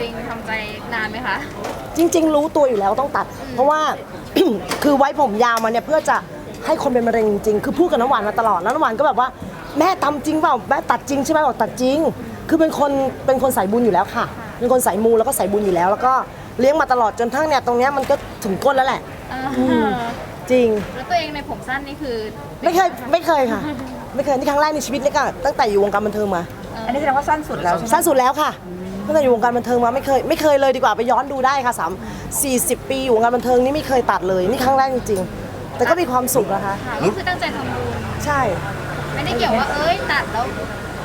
จริงทำใจนานไหมคะ จริง ๆ รู้ตัวอยู่แล้วต้องตัด เพราะว่า คือไว้ผมยาวมาเนี่ยเพื่อจะให้คนเป็นมะเร็งจริงๆคือพูดกับน้ำหวานมาตลอดแล้วน้ำหวานก็แบบว่าแม่ทำจริงเปล่าแม่ตัดจริงใช่ไหมบอกตัดจริง คือเป็นคนเป็นคนสายบุญอยู่แล้วค่ะ เป็นคนสายมูแล้วก็สายบุญอยู่แล้ว แล้วก็เลี้ยงมาตลอดจนทั้งเนี่ยตรงเนี้ยมันก็ถึงก้นแล้วแหละเอออืมจริง แล้วตัวเองในผมสั้นนี่คือไม่เคยไม่เคยค่ะ ไม่เคยนี่ครั้งแรกในชีวิตเลยค่ะตั้งแต่อยู่วงการบันเทิงมา อันนี้แสดงว่าสั้นสุดแล้วใช่ไหมสั้นสุดแล้วค่ะ ตั้งแต่อยู่วงการบันเทิงมาไม่เคยไม่เคยเลยดีกว่าไปย้อนดูได้ค่ะสามสี่สิบปีอยู่วงการบันเทิงนี่ไม่เคยตัดเลยนี่ครั้งแรกจริงๆ แต่ก็มีความสุขนะคะ ค่ะก็คือตั้งใจทำบุญใช่ ไม่ได้เกี่ยวว่าเอ้ยตัดแล้ว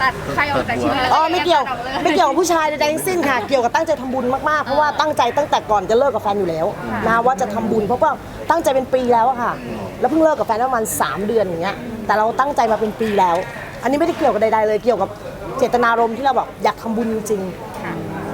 ตัดใครออกจากชีวิตแล้วอ๋อไม่เกี่ยวตัดออล ไม่เกี่ยวกับผู้ชายใดๆทั้งสิ้นค่ะ เกี่ยวกับตั้งใจทำบุญมากๆ เพราะว่าตั้งใจตั้งแต่ก่อนจะเลิกกับแฟนอยู่แล้วนะว่าจะทำบุญเพราะว่าตั้งใจเป็นปีแล้วอะค่ะ แล้วเพิ่งเลิกกับแฟนได้ประมาณสามเดือนอย่างเงี้ยแต่เราตั้งใจมาเป็นปีแล้ว อันนี้ไม่ได้เกี่ยวกับใดๆเลยเกี่ยวกับเจตนารมณ์ที่เราแบบอยากทำบุญจริงๆ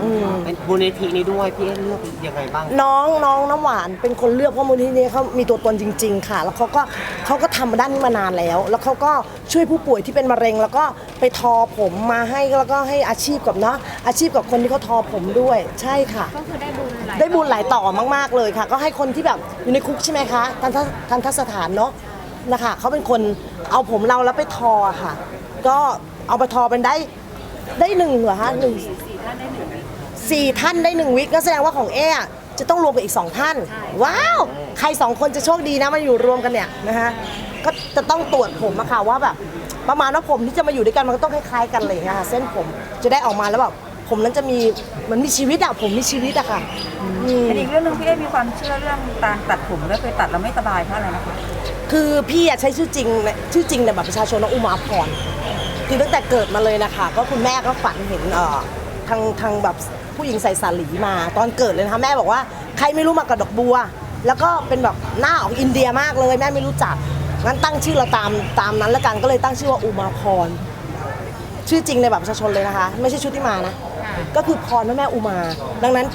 อืม เป็นมูลนิธินี้ด้วยพี่เอ๊เลือกยังไงบ้าง น้องน้องน้ำหวานเป็นคนเลือกเพราะมูลนิธินี้เขามีตัวตนจริง ๆ ค่ะ แล้วเขาก็เขาก็ทำมาด้านนี้มานานแล้ว แล้วเขาก็ช่วยผู้ป่วยที่เป็นมะเร็ง แล้วก็ไปทอผมมาให้แล้วก็ให้อาชีพกับเนาะอาชีพกับคนที่เขาทอผมด้วย ใช่ค่ะ ก็คือได้บุญหลายได้บุญหลายต่อมาก ๆ เลยค่ะ ก็ให้คนที่แบบอยู่ในคุกใช่ไหมคะทันทะทันทสถานเนาะนะคะเขาเป็นคนเอาผมเราแล้วไปทอค่ะ ก็เอาไปทอเป็นได้ได้หนึ่งเหรอคะหนึ่ง สี่ท่านได้หนึ่งวิกก็แสดงว่าของเอ๊ะจะต้องรวมกับอีกสองท่าน ว้าว ใครสองคนจะโชคดีนะมาอยู่รวมกันเนี่ยนะคะก็จะต้องตรวจผมอะค่ะว่าแบบประมาณว่าผมที่จะมาอยู่ด้วยกันมันก็ต้องคล้ายๆกันเลยางเงี้ยค่ะเส้นผมจะได้ออกมาแล้วแบบผมนั้นจะมีเหมันมีชีวิตอะผมมีชีวิตอะค่ะอืมแต่อีกเรื่องหนึงพี่เอ๊มีความเชื่อเรื่องการตัดผมแล้วเคยตัดแล้วไม่สบายเพราะอะไรนะคะคือพี่อะใช้ชื่อจริงเนี่ยชื่อจริงในบัตรประชาชนว่าอุมาพรคือตั้งแต่เกิดมาเลยนะคะ ก็คุณแม่ก็ฝันเห็นเอ่อทางทางแบบ ผู้หญิงใส่สาลีมา ตอนเกิดเลยนะคะแม่บอกว่าใครไม่รู้มากับดอกบัว แล้วก็เป็นแบบหน้าออกอินเดียมากเลยแม่ไม่รู้จักงั้นตั้งชื่อเราตามตามนั้นละกันก็เลยตั้งชื่อว่าอุมาพร ชื่อจริงในบัตรประชาชนเลยนะคะ ไม่ใช่ชุติมานะ ก็คือพรพระแม่อุมา ดังนั้น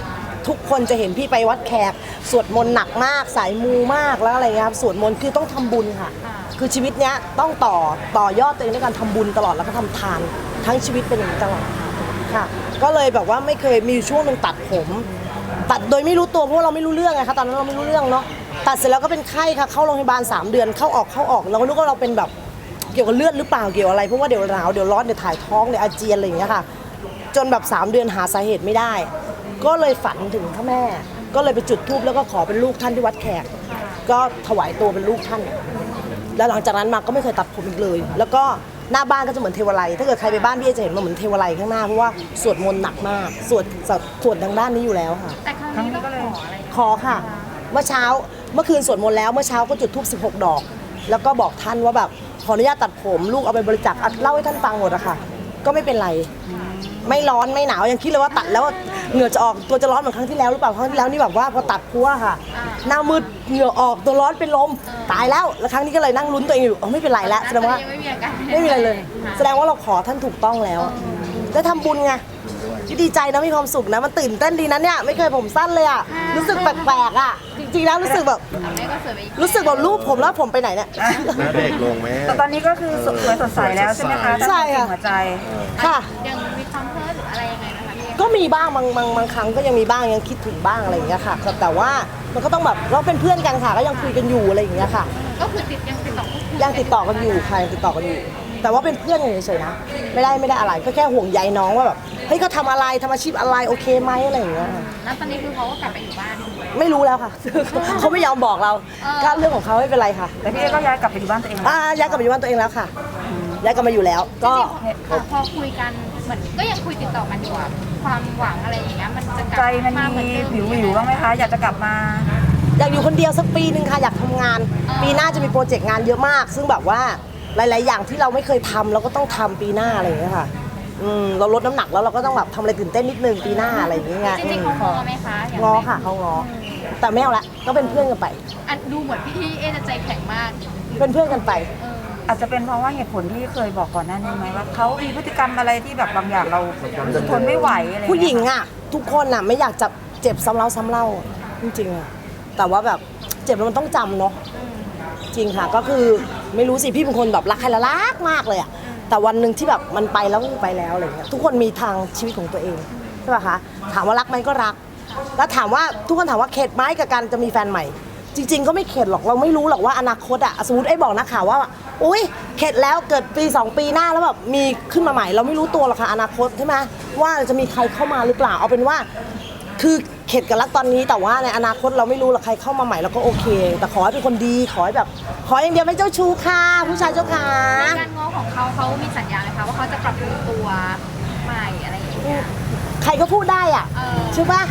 ทุกคนจะเห็นพี่ไปวัดแขก สวดมนต์หนักมาก สายมูมากแล้วอะไรเงี้ยครับสวดมนต์คือต้องทำบุญค่ะ คือชีวิตเนี้ยต้องต่อต่อยอดตัวเองด้วยการทำบุญตลอดแล้วก็ทำทาน ทั้งชีวิตเป็นอย่างนี้ตลอดค่ะ ก็เลยแบบว่าไม่เคยมีช่วงหนึ่งตัดผม ตัดโดยไม่รู้ตัวเพราะเราไม่รู้เรื่องไงคะตอนนั้นเราไม่รู้เรื่องเนาะตัดเสร็จแล้วก็เป็นไข้ค่ะเข้าโรงพยาบาล 3 เดือนเข้าออกเข้าออกเราก็นึกว่าเราเป็นแบบเกี่ยวกับเลือดหรือเปล่าเกี่ยวอะไรเพราะว่าเดี๋ยวหนาวเดี๋ยวร้อนเดี๋ยวถ่ายท้องเดี๋ยวอาเจียนอะไรอย่างเงี้ยค่ะ จนแบบ 3 เดือนหาสาเหตุไม่ได้ ก็เลยฝันถึงพระแม่ ก็เลยไปจุดธูปแล้วก็ขอเป็นลูกท่านที่วัดแขก ก็ถวายตัวเป็นลูกท่าน แล้วหลังจากนั้นมาก็ไม่เคยตัดผมอีกเลย แล้วก็ หน้าบ้านก็จะเหมือนเทวไลยถ้าเกิดใครไปบ้านพี่เอจะเห็นมันเหมือนเทวไลยข้างหน้าเพราะว่าสวดมนต์หนักมากสวดสวดทางด้านนี้อยู่แล้วค่ะ แต่ครั้งนี้ก็เลยขออะไรขอค่ะ เมื่อเช้าเมื่อคืนสวดมนต์แล้วเมื่อเช้าก็จุดธูป16 ดอก แล้วก็บอกท่านว่าแบบขออนุญาตตัดผมลูกเอาไปบริจาคอะเล่าให้ท่านฟังหมดอะค่ะ ก็ไม่เป็นไร ไม่ร้อนไม่หนาวยังคิดเลยว่าตัดแล้ว เหงื่อจะออกตัวจะร้อนเหมือนครั้งที่แล้วหรือเปล่าครั้งที่แล้วนี่แบบว่าพอตัดพัวค่ะ หน้ามืดเหงื่อออกตัวร้อนเป็นลมตายแล้วแล้วครั้งนี้ก็เลยนั่งลุ้นตัวเองอยู่เออไม่เป็นไรแล้วแสดงว่ายังไม่มีอาการไม่มีอะไรเลย แสดงว่าเราขอท่านถูกต้องแล้วได้ทำบุญไงที่ดีใจนะมีความสุขนะมันตื่นเต้นดีนะเนี่ยไม่เคยผมสั้นเลยอะรู้สึกแปลกๆอะจริงๆแล้วรู้สึกแบบแม่ก็สวยไปอีกรู้สึกแบบรูปผมแล้วผมไปไหนเนี่ย หน้าเด็กลงไหมแต่ตอนนี้ก็คือสวยสดใสแล้วใช่ไหมคะใช่ค่ะ ตั้งแต่หัวใจ ค่ะ ยัง ก็มีบ้างบางบางบางครั้งก็ยังมีบ้างยังคิดถึงบ้างอะไรอย่างเงี้ยค่ะแต่ว่ามันก็ต้องแบบเราเป็นเพื่อนกันค่ะก็ยังคุยกันอยู่อะไรอย่างเงี้ยค่ะ ก็คือติดยังติดต่อพูดคุยังติดต่อกันอยู่ค่ะยังติดต่อกันอยู่ แต่ว่าเป็นเพื่อนกันเฉยๆนะไม่ได้ไม่ได้อะไรก็แค่ห่วงใยน้องว่าแบบเฮ้ยเขาทำอะไรทำอาชีพอะไรโอเคไหมอะไรอย่างเงี้ยค่ะแล้วตอนนี้คือเขาก็กลับไปอยู่บ้านไม่รู้แล้วค่ะ เขาไม่ยอมบอกเราเออก็เรื่องของเขาไม่เป็นไรค่ะแต่พี่เอ๊ก็ย้ายกลับไปอยู่บ้านตัวเองแล้วอ่าย้ายกลับมาอยู่บ้านตัวเองแล้วค่ะย้ายกลับมาอยู่แล้ว ก็พอพอคุยกันเหมือนก็ยังคุยติดต่อกันอยู่อะ ความหวังอะไรอย่างเงี้ยมันจะกลับใจมันมาเหมือนมีเดิมวิววิวๆบ้างไหมคะ อยากจะกลับมา อยากอยู่คนเดียวสักปีหนึ่งค่ะอยากทำงาน ปีหน้าจะมีโปรเจกต์งานเยอะมาก ซึ่งแบบว่าหลาย ๆ อย่างที่เราไม่เคยทำเราก็ต้องทำปีหน้าอะไรอย่างเงี้ยค่ะอืมเราลดน้ำหนักแล้วเราก็ต้องแบบทำอะไรตื่นเต้นนิดนึงปีหน้าอะไรอย่างเงี้ยจริงๆเขางอไหมคะย่างงอค่ะเขางอแต่ไม่เอาละก็เป็นเพื่อนกันไป อันดูเหมือนพี่เอจะใจแข็งมากเป็นเพื่อนกันไป เออ อาจจะเป็นเพราะว่าเหตุผลที่เคยบอกก่อนหน้านี้ไหมว่าเขามีพฤติกรรมอะไรที่แบบบางอย่างเรารู้สึกทนไม่ไหวอะไรผู้หญิงอะ ทุกคนอะไม่อยากจะเจ็บซ้ำเล่าซ้ำเล่าจริงๆอะแต่ว่าแบบเจ็บแล้วมันต้องจำเนาะจริงค่ะ ก็คือไม่รู้สิพี่เป็นคนแบบรักใครและรักมากเลยอะแต่วันหนึ่งที่แบบมันไปแล้วไปแล้วอะไรเงี้ยทุกคนมีทางชีวิตของตัวเองใช่ป่ะคะถามว่ารักไหมก็รัก แล้วถามว่าทุกคนถามว่าเข็ดไหมกับการจะมีแฟนใหม่ จริง ๆ ก็ไม่เข็ดหรอกเราไม่รู้หรอกว่าอนาคตอะสมมติไอ้บอกนักข่าวว่าอุ้ยเข็ดแล้วเกิดปี 2 ปีหน้าแล้วแบบมีขึ้นมาใหม่เราไม่รู้ตัวหรอกค่ะอนาคตใช่ไหมว่าจะมีใครเข้ามาหรือเปล่าเอาเป็นว่า คือเข็ดกับรักตอนนี้แต่ว่าในอนาคตเราไม่รู้หรอกใครเข้ามาใหม่เราก็โอเค แต่ขอให้เป็นคนดีขอให้แบบ ขออย่างเดียวไม่เจ้าชู้ค่ะผู้ชายเจ้าขาในการง้อของเขาเขามีสัญญาไหมคะว่าเขาจะปรับปรุงตัวใหม่อะไรอย่างเงี้ยใครก็พูดได้อะเออใช่ปะ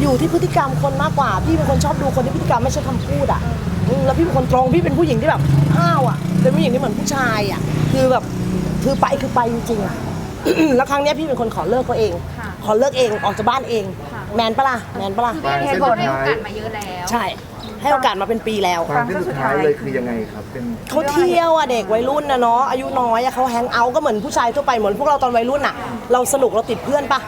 อยู่ที่พฤติกรรมคนมากกว่า พี่เป็นคนชอบดูคนที่พฤติกรรมไม่ใช่คำพูดอะอืมแล้วพี่เป็นคนตรงพี่เป็นผู้หญิงที่แบบอ้าวอะเป็นผู้หญิงที่เหมือนผู้ชายอะคือแบบคือไปคือไปจริงๆอะแล้วครั้งเนี้ยพี่เป็นคนขอเลิกเขาเอง ขอเลิกเองออกจากบ้านเอง แมนปะล่ะแมนปะล่ะคือพี่เอเขาให้โอกาสมาเยอะแล้ว ใช่ให้โอกาสมาเป็นปีแล้วความที่สุดท้ายเลยคือยังไงครับเป็นเขาเที่ยวอะเด็กวัยรุ่นนะเนาะอายุน้อยอะเขาแฮงเอาท์ก็เหมือนผู้ชายทั่วไปเหมือนพวกเราตอนวัยรุ่นอะเราสนุกเราติดเพื่อนปะ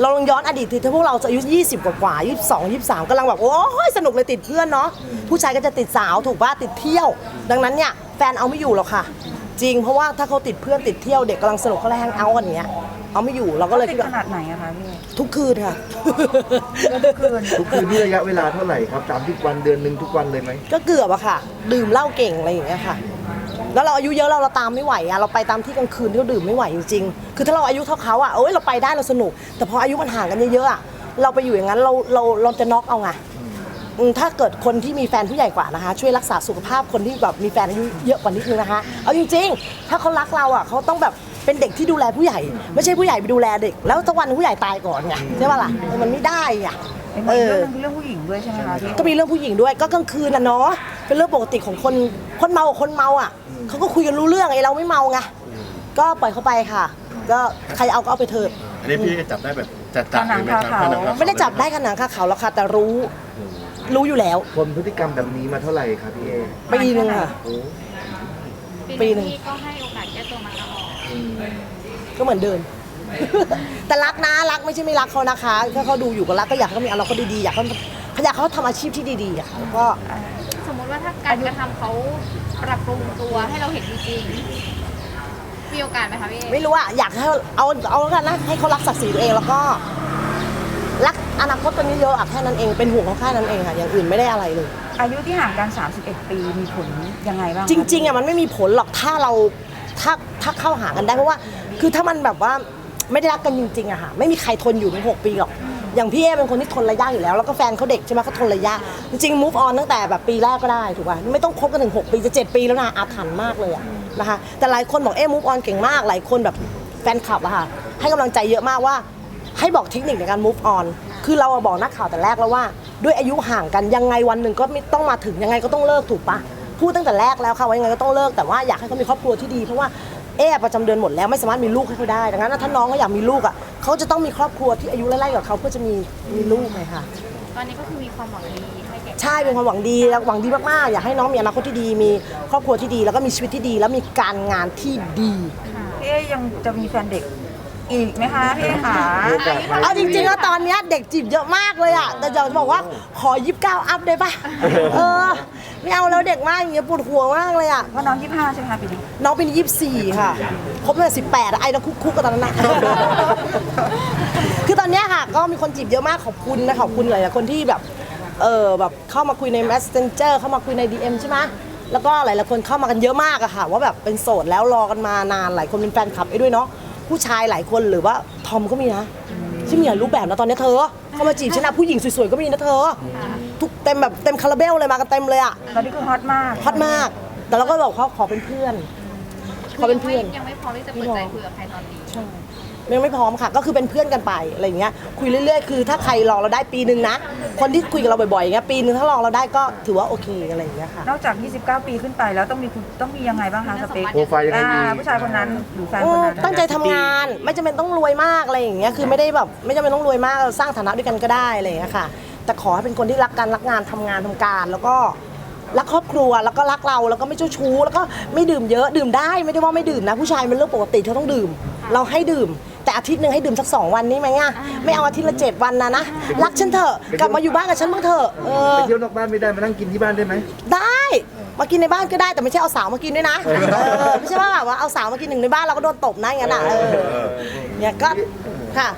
เราลองย้อนอดีตทีถ้าพวกเราจะอายุ 20 กว่ากว่า22 23กำลังแบบโอ้ยสนุกเลยติดเพื่อนเนาะผู้ชายก็จะติดสาวถูกป่ะติดเที่ยว ดังนั้นเนี่ยแฟนเอาไม่อยู่หรอกค่ะ จริงเพราะว่าถ้าเขาติดเพื่อนติดเที่ยวเด็กกำลังสนุกเขาเลยแฮงเอาท์กันอย่างเงี้ยเอาไม่อยู่เราก็เลยติคิดดขว่านาดไหนอะคะพี่ทุกคืนค่ะ ทุกคืนทุกคืนนี่ระยะเวลาเท่าไหร่ครับสามสิบวันเดือนหนึ่งทุกวันเลยไหมก็เกือบอะค่ะ ดื่มเหล้าเก่งอะไรอย่างเงี้ยค่ะ แล้วเราอายุเยอะเราเราตามไม่ไหวอะเราไปตามที่กลางคืนที่เขาดื่มไม่ไหวจริงๆคือถ้าเราอายุเท่าเขาอะเอ้ยเราไปได้เราสนุก แต่พออายุมันห่างกันเยอะๆอะเราไปอยู่อย่างนั้นเราเราเราจะน็อกเอาไงอืมถ้าเกิดคนที่มีแฟนผู้ใหญ่กว่านะคะ ช่วยรักษาสุขภาพคนที่แบบมีแฟนอายุเยอะกว่านิดนึงนะคะเอาจริงๆ ถ้าเขารักเราอะเขาต้องแบบเป็นเด็กที่ดูแลผู้ใหญ่ ไม่ใช่ผู้ใหญ่ไปดูแลเด็ก แล้วสักวันหนึ่งผู้ใหญ่ตายก่อนไงใช่ป่ะล่ะมันไม่ได้อะเห็นเอเรื่อองนึงเรื่องผู้หญิงด้วยใช่ไหมคะพี่ ก็มีเรื่องผู้หญิงด้วยก็กลางคืนน่ะเนาะ เป็นเรื่องปกติของคนคนเมากับคนเมาอะเขาก็คุยกันรู้เรื่องไอ้เราไม่เมาไงก็ปล่อยเขาไปค่ะ ก็ใครเอาก็เอาไปเถิดอันนี้พี่ก็จับได้แบบจัดจัดเลยไหมครับขาวๆผนังขาวๆไม่ได้จับได้ขนาดค่ะเขาหรอกค่ะแต่รู้ รู้อยู่แล้วคนพฤติกรรมแบบนี้มาเท่าไหร่ครับพี่เอปีนึงค่ะโอ้ปีปีหนึ่นึงงพี่ก็ให้โอกาสแก้ตัวมาตลอดก็เหมือนเดิมแต่รักนะรักไม่ใช่ไม่รักเขานะคะถ้าเขาดูอยู่ก็รักก็อยากให้เขามีอนาคตดีๆอยากให้เขาอยากให้เขาทำอาชีพที่ดีๆอะค่ะแล้วก็สมมุติ ว่าถ้าการกระทำเขาปรับปรุงตัวให้เราเห็นจริงๆมีโอกาสไหมคะพี่เอไม่รู้อะอยากให้เอาเอาแล้วกันนะให้เขารักศักดิ์ศรีตัวเองแล้วก็รักอนาคตตัวนี้เยอะอะแค่นั้นเองเป็นห่วงเขาแค่นั้นเองค่ะอย่างอื่นไม่ได้อะไรเลย อายุที่ห่างกัน 31 ปีมีผลยังไงบ้างคะจริง ๆอะมันไม่มีผลหรอกถ้าเราถ้าถ้าเข้าหากันได้เพราะว่า คือถ้ามันแบบว่าไม่ได้รักกันจริงๆอะค่ะไม่มีใครทนอยู่ถึงหกปีหรอก อย่างพี่เอเป็นคนที่ทนระยะอยู่แล้ว แล้วก็แฟนเขาเด็กใช่ไหมเขาทนระยะ จริงๆ move on ตั้งแต่แบบปีแรกก็ได้ถูกป่ะไม่ต้องคบกันถึง 6 ปีจะ7ปีแล้วนะอาถรรพ์มากเลยอะนะคะแต่หลายคนบอกเอ๊ move on เก่งมาก หลายคนแบบแฟนคลับอะค่ะให้กำลังใจเยอะมากว่า ให้บอกเทคนิคในการ move on คือเราอะบอกนักข่าวแต่แรกแล้วว่า ด้วยอายุห่างกันยังไงวันหนึ่งก็ไม่ต้องมาถึงยังไงก็ต้องเลิกถูกปะพูดตั้งแต่แรกแล้วค่ะว่ายังไงก็ต้องเลิกแต่ว่าอยากให้เขามีครอบครัวที่ดีเพราะว่า เอ๊ะประจำเดือนหมดแล้วไม่สามารถมีลูกให้เขาได้ดังนั้นถ้าน้องเขาอยากมีลูกอะเขาจะต้องมีครอบครัวที่อายุไล่ๆกับเขาเพื่อจะมีมีลูกไงค่ะ ตอนนี้ก็คือมีความหวังดีให้แก่ใช่เป็นความหวังดีแล้วหวังดีมากๆ อยากให้น้องมีอนาคตที่ดี มีครอบครัวที่ดี แล้วก็มีชีวิตที่ดี แล้วมีการงานที่ดี พี่เอยังจะมีแฟนเด็ก อีกไหมคะพี่เอขามีโอกาสไหม เอาจริงๆแล้วตอนเนี้ยเด็กจีบเยอะมากเลยอะ แต่อยากจะบอกว่าขอยิบเก้าอัพได้ปะเออไม่เอาแล้วเด็กมากอย่างเงี้ยปวดหัวมากเลยอะเพราะน้อง25ใช่ไหมคะปีนี้ น้องเป็นยี่สี่ค่ะครบตั้งแต่สิบแปดไอ้เราคุกๆกันตอนนั้นนะคือตอนเนี้ยค่ะ ก็มีคนจีบเยอะมากขอบคุณนะขอบคุณหลายๆคนที่แบบ เออแบบเข้ามาคุยใน messenger เข้ามาคุยใน DM ใช่ไหมแล้วก็หลายๆคนเข้ามากันเยอะมากอะค่ะ ว่าแบบเป็นโสดแล้วรอกันมานานหลายคนเป็นแฟนคลับไอ้ด้วยเนาะ ผู้ชายหลายคนหรือว่าทอมก็มีนะที่มีหลายรูปแบบนะตอนเนี้ยเธอเข้ามาจีบฉันนะผู้หญิงสวยๆก็มีนะเธอ ทุกเต็มแบบเต็มคาราเบลเลยมากันเต็มเลยอะตอนนี้คือฮอตมากฮอตมาก แต่เราก็บอกเขาขอเป็นเพื่อน ขอเป็นเพื่อน ยังไม่พร้อมที่จะเปิดใจคุยกับใครตอนนี้ ยังไม่พร้อมค่ะ ก็คือเป็นเพื่อนกันไปอะไรอย่างเงี้ยคุยเรื่อย ๆ คือถ้าใครรอเราได้ปีหนึ่งนะ คนที่คุยกับเราบ่อยๆอย่างเงี้ยปีหนึ่งถ้ารอเราได้ก็ถือว่าโอเคอะไรอย่างเงี้ยค่ะ นอกจาก 29 ปีขึ้นไปแล้วต้องมีคุณต้องมียังไงบ้างคะสเปคโปรไฟล์ยังไงอ่าดีผู้ชายคนนั้นหรือแฟนโอ้คนนั้นตั้งใจทำงานไม่จำเป็นต้องรวยมากอะไรอย่างเงี้ยคือไม่ได้แบบไม่จำเป็นต้องรวยมากเราสร้างฐานะด้วยกันก็ได้อะไรอย่างเงี้ยค่ะ แต่ขอให้เป็นคนที่รักกันรักงานทำงานทำการ แล้วก็รักครอบครัวแล้วก็รักเราแล้วก็ไม่เจ้าชู้ แล้วก็ไม่ดื่มเยอะดื่มได้ไม่ได้ว่าไม่ดื่มนะ ผู้ชายมันเรื่องปกติเขาต้องดื่ม เราให้ดื่มแต่ อาทิตย์หนึ่งให้ดื่มสักสองวันนี้ไหมอะไม่เอาอาทิตย์ละเจ็ดวันนะนะรักฉันเถอะกลับมาอยู่บ้านกับฉันบ้างเถอะเออไปเที่ยวนอกบ้านไม่ได้มานั่งกินที่บ้านได้ไหมได้มากินในบ้านก็ได้แต่ไม่ใช่เอาสาวมากินด้วยนะเออไม่ใช่ว่าแบบว่าเอาสาวมากินหนึ่งในบ้านเราก็โดนตบนะอย่างนั้นอะเออเนี่ยก็ค่ะ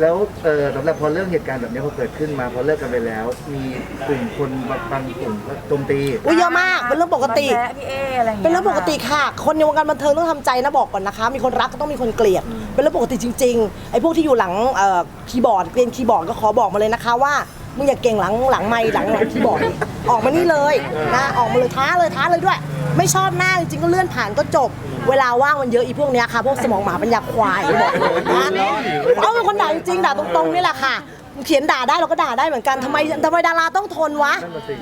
แล้วเออสำหรับพอเรื่องเหตุการณ์แบบนี้พอเกิดขึ้นมาพอเลิกกันไปแล้ว มีกลุ่มคนบางกลุ่มก็โจมตีอุ้ยเยอะมากเป็นเรื่องปกติบางแพ้พี่เออะไรอย่างเป็เงี้นยเรื่องปกติค่ะ คนในวงการบันเทิงต้องทำใจนะบอกก่อนนะคะ มีคนรักก็ต้องมีคนเกลียด เป็นเรื่องปกติจริง ๆ ไอ้พวกที่อยู่หลังเอ่อคีย์บอร์ดเกรียนคีย์บอร์ดก็ขอบอกมาเลยนะคะว่า มึงอย่าเก่งหลังหลังไม้หลังหลังคีย์บอร์ดอีกออกมานี่เลยนะออกมาเลยท้าเลยท้าเลยด้วย ไม่ชอบหน้าจริงๆก็เลื่อนผ่านก็จบ เวลาว่างมันเยอะอีพวกเนี้ยค่ะพวกสมองหมาปัญญาควายบอกเลยนะเอาเป็นคนด่าจริงๆด่าตรงๆนี่แหละค่ะ เขียนด่าได้เราก็ด่าได้เหมือนกันทำไมทำไมดาราต้องทนวะ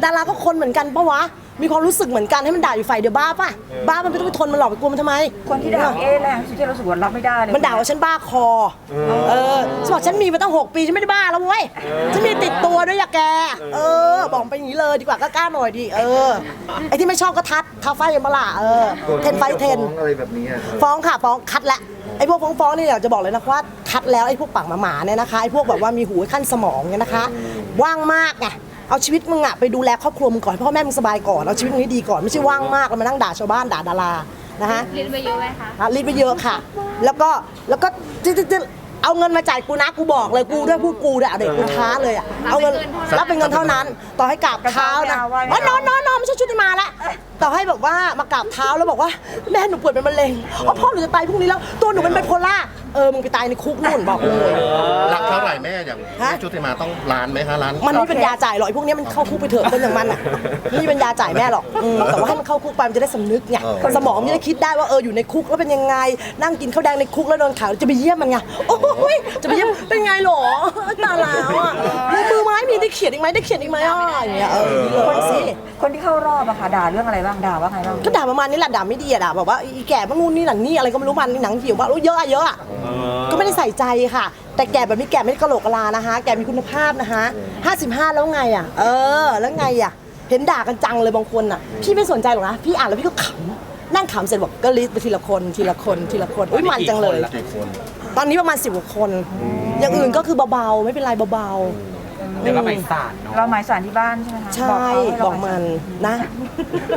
ดาราก็คนเหมือนกันปะวะ มีความรู้สึกเหมือนกันให้มันด่าอยู่ฝ่ายเดียวบ้าปะบ้ามันไม่ต้องไปทนมันหรอกไปกลัวมันทำไม คนที่ด่าพี่เอแรงที่สุดที่เรารู้สึกว่ารับไม่ได้เลยมันด่าว่าฉันบ้าคอ เออฉันบอกฉันมีมาตั้ง 6 ปีฉันไม่ได้บ้าแล้วเว้ย ฉันมีติดตัวด้วยอย่าแก เออ บอกไปอย่างนี้เลยดีกว่ากล้าๆหน่อยดิ เออ ไอ้ที่ไม่ชอบก็ทัดท้าไฟกันมาละเออ เทนไฟเทนฟ้องอะไรแบบนี้อะครับฟ้องค่ะฟ้องคัดละ ไอ้พวกฟ้องฟ้องๆนี่อยากจะบอกเลยนะว่าคัดแล้วไอ้พวกปากหมาๆเนี่ยนะคะไอ้พวกแบบว่ามีหูขั้นสมองเนี่ยนะคะ ว่างมากไงเอาชีวิตมึงอะไปดูแลครอบครัวมึงก่อนให้พ่อแม่มึงสบายก่อนเอาชีวิตมึงให้ดีก่อนไม่ใช่ว่างมากแล้วมานั่งด่าชาวบ้านด่าดารานะคะเรียนไปเยอะไหมคะอะรีดไปเยอะค่ะ แล้วก็แล้วก็จิ๊ดจิ๊ดจิ๊ดเอาเงินมาจ่ายกูนะกูบอกเลยกูด้วยพูดกูด้วยอะเด็กกูท้าเลยอะเอาเงินรับเป็นเงินเท่านั้น ต่อให้กราบเท้านะอ๋อนอนนอนนอนไม่ใช่ชุดที่มาละ ต่อให้แบบว่ามากราบเท้าแล้วบอกว่าแม่หนูป่วยเป็นมะเร็งอ๋อพ่อหนูจะตายพรุ่งนี้แล้วตัวหนูเป็นไบโพล่าเออมึงไปตายในคุกนู่นบอกเลย หลักเท่าไหร่แม่อย่างฮะแม่ชุติมาต้องล้านไหมคะล้านมันไม่เป็นยาจ่ายหรอกไอ้พวกเนี้ยมันเข้าคุกไปเถอะคนอย่างมันอะไม่เป็นยาจ่ายแม่หรอกอืมแต่ว่าให้มันเข้าคุกไปมันจะได้สำนึกไงสมองมันจะได้คิดได้ว่าเอออยู่ในคุกแล้วเป็นยังไง นั่งกินข้าวแดงในคุกแล้วโดนขังจะไปเยี่ยมมันไงโอ้ยจะไปเยี่ยมเป็นไงหรอตาลาวอะมือมือไม้มีได้เขียนอีกไหมได้เขียนอีกไหมอะอย่างเงี้ยเอออย่างนี้เลยสิ คนที่เข้ารอบอะค่ะด่าเรื่องอะไรบ้างด่าว่าไงบ้างก็ด่าประมาณนี้แหละด่าไม่ดีอะด่าแบบว่าอีแก่บ้างนู่นนี่หนังนี่อะไรก็ไม่รู้มันหนังเหี่ยวบ้างรู้เยอะอะเยอะอะก็ไม่ได้ใส่ใจค่ะ แต่แก่แบบนี้แก่ไม่ได้กะโหลกกะลานะคะ แก่มีคุณภาพนะคะ55 แล้วไงอะเออ แล้วไงอะเห็นด่ากันจังเลยบางคนอะพี่ไม่สนใจหรอกนะพี่อ่านแล้วพี่ก็ขำนั่งขำเสร็จบอกก็ลิสต์ไปทีละคนทีละคนทีละคนอุ้ยมันจังเลยกี่คนตอนนี้ประมาณสิบกว่าคน อย่างอื่นก็คือเบาๆไม่เป็นไรเบา เดี๋ยวก็ไปศาลเนาะเราหมายสารที่บ้านใช่ไหมคะๆใช่เขาให้บเราอกมันนะ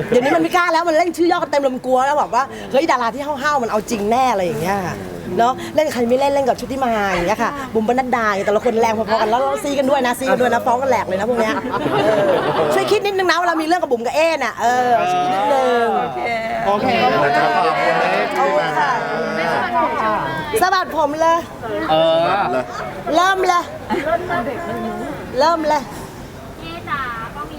เดี๋ยวนี้มันไม่กล้าแล้วมันเล่นชื่อย่อกันเต็มเลยมันกลัวแล้วแบบว่าเฮ้ยดาราที่ห้าวๆมันเอาจริงแน่อะไรอย่างเงี้ยเนาะเล่นกับใครไม่เล่นเล่นกับชุติมาอย่างเงี้ยค่ะบุ๋มปนัดดาอย่างเงี้ยแต่ละคนแรงพอๆกันแล้วเราซีกันด้วยนะซีกันด้วยนะฟ้องกันแหลกเลยนะพวกเนี้ยเออช่วยคิดนิดนึงนะเวลามีเรื่องกับบุ๋มกับเอ๊น่ะเออช่วยคิดนิดนึงโอเคนะครับขอบคุณนะขอบคุณค่ะสะบัดผมเลย เออเลยเริ่มเลย லாம்ல